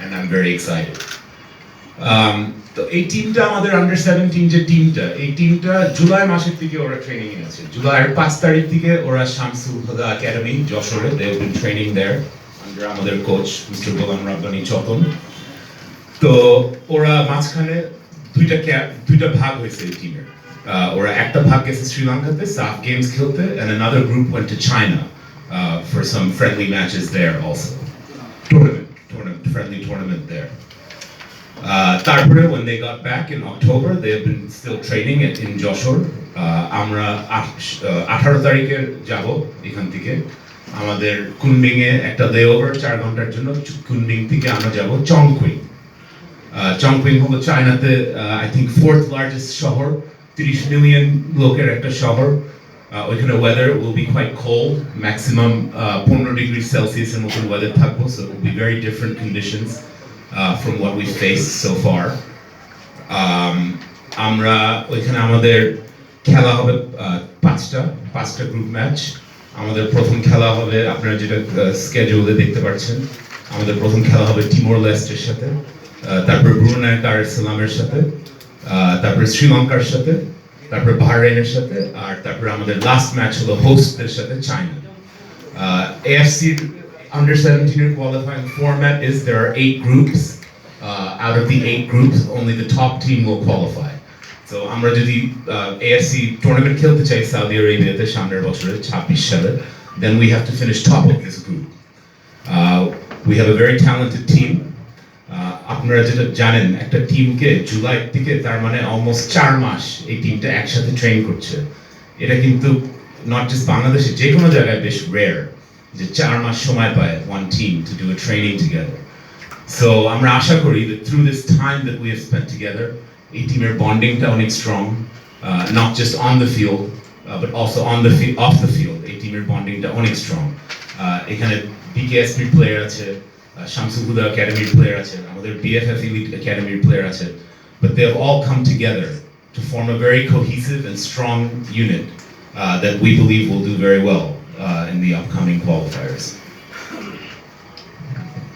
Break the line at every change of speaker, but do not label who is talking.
and I'm very excited. Um, তো এই টিমটা আমাদের আন্ডার সেভেন্টিন যে টিমটা এই টিমটা জুলাই মাসের থেকে ওরা ট্রেনিং আছে। জুলাইয়ের পাঁচ তারিখ থেকে ওরা শামসুল হুদা একাডেমি যশোরে। They been training there under আমাদের কোচ মিস্টার গোলাম রাব্বানি চতন। তো ওরা মাঝখানে দুইটা দুইটা ভাগ হয়েছে এই টিমের ওরা একটা ভাগ গেছে শ্রীলঙ্কাতে সাফ গেমস খেলতে went to China uh, for some friendly matches there also tournament tournament friendly tournament there. Uh, তারপরে when they got back in October they have been still training at, in Jessore. Uh, আমরা আঠারো তারিখে যাব এখান থেকে। আমাদের Kunming এ একটা layover চার ঘণ্টার জন্য কুনমিং থেকে আমরা যাব চংকুই। চংকুইং হলো চায়নাতে আই থিঙ্ক ফোর্থ লার্জেস্ট শহর তিরিশ মিলিয়ন লোকের একটা শহর। ওইখানে weather will be quite cold maximum পনেরো ডিগ্রি সেলসিয়াসের মতন ওয়েদার থাকব so will be very different conditions from what we face so far আমরা ওইখানে আমাদের খেলা হবে পাঁচটা পাঁচটা গ্রুপ ম্যাচ আমাদের প্রথম খেলা হবে, আপনারা যেটা স্কেজুলে দেখতে পাচ্ছেন, আমাদের প্রথম খেলা হবে টিমোর লেস্টের সাথে তারপর ব্রুনাই দার ইসলামের সাথে তারপরে শ্রীলঙ্কার সাথে তারপর বাহরাইনের সাথে আর তারপরে আমাদের লাস্ট ম্যাচ হলো হোস্টদের সাথে China uh, AFC under 17 qualifying format is there are eight groups. Uh, out of the eight groups, only the top team will qualify. So আমরা যদি uh, AFC tournament খেলতে চাই সাউদি আরেবিয়াতে সামনের বছরে 26 সালে then we have to finish top of this group. Uh, we have a very talented team. Uh, আপনারা যেটা জানেন, একটা টিমকে জুলাই থেকে তার মানে অলমোস্ট চার মাস এই টিমটা একসাথে ট্রেন করছে। এটা কিন্তু নট জাস্ট বাংলাদেশে যে কোনো জায়গায় বেশ রেয়ার যে চার মাস সময় পায় one team to do a training together so আমরা আশা করি that through this time that we have spent together, এই টিমের বন্ডিংটা অনেক strong not just on the field but also on the off the field এই টিমের বন্ডিংটা অনেক স্ট্রং এখানে বিকেএসপি প্লেয়ার আছে শামসুল হুদা একাডেমির প্লেয়ার আছে আমাদের বিএফএফ ইলিট একাডেমির প্লেয়ার আছে but they have all come together to form a very cohesive and strong unit uh, that we believe will do very well uh, in the upcoming qualifiers.